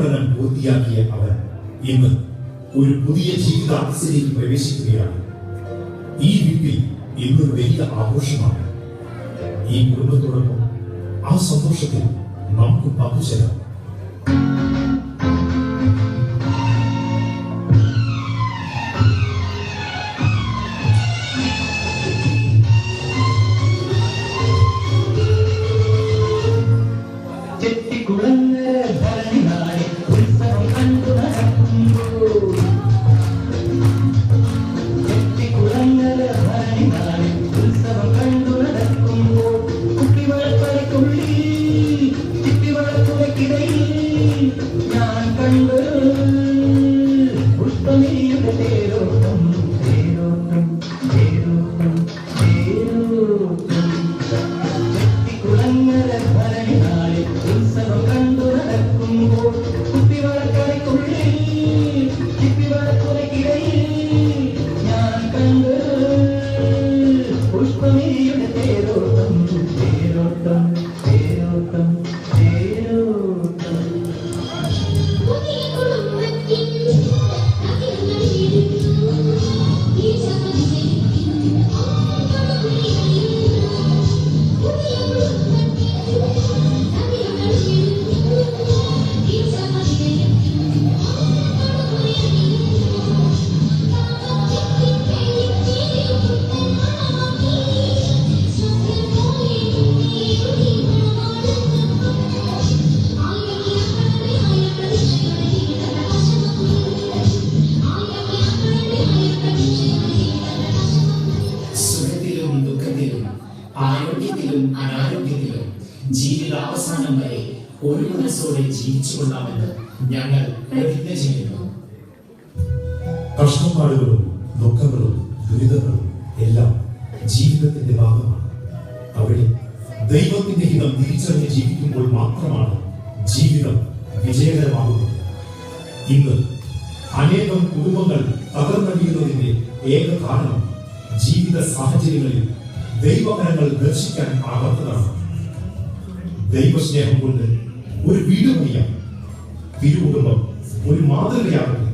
ഉപരിപഠനം പൂർത്തിയാക്കിയ അവൻ ഇന്ന് ഒരു പുതിയ ജീവിതാന്തസ്സിലേക്ക് പ്രവേശിക്കുകയാണ്. ഈ വീട്ടിൽ ഇന്നൊരു വലിയ ആഘോഷമാണ്. ഈ കുടുംബത്തോടൊപ്പം ആ സന്തോഷത്തിൽ നമുക്ക് പങ്കുചേരാം. ആരോഗ്യത്തിലും അനാരോഗ്യത്തിലും ജീവിത അവസാനം വരെ ഒരു മനസ്സോടെ ജീവിച്ചു കൊള്ളാമെന്ന് ഞങ്ങൾ പ്രതിജ്ഞ ചെയ്യുന്നു. കഷ്ടപ്പാടുകളും ദുഃഖങ്ങളും ദുരിതങ്ങളും എല്ലാം ജീവിതത്തിന്റെ ഭാഗമാണ്. അവിടെ ദൈവത്തിന്റെ ഹിതം തിരിച്ചറിഞ്ഞ് ജീവിക്കുമ്പോൾ മാത്രമാണ് ജീവിതം വിജയകരമാകുന്നത്. ഇന്ന് അനേകം കുടുംബങ്ങൾ തകർന്നടിയുന്നതിന്റെ ഏക കാരണം ജീവിത സാഹചര്യങ്ങളിൽ ദൈവകരങ്ങൾ ദർശിക്കാൻ ആകാത്തതാണ് ദൈവസ്നേഹം കൊണ്ട് ഒരു വീട് പണിയാം തിരുകുടുംബം ഒരു മാതൃകയാകും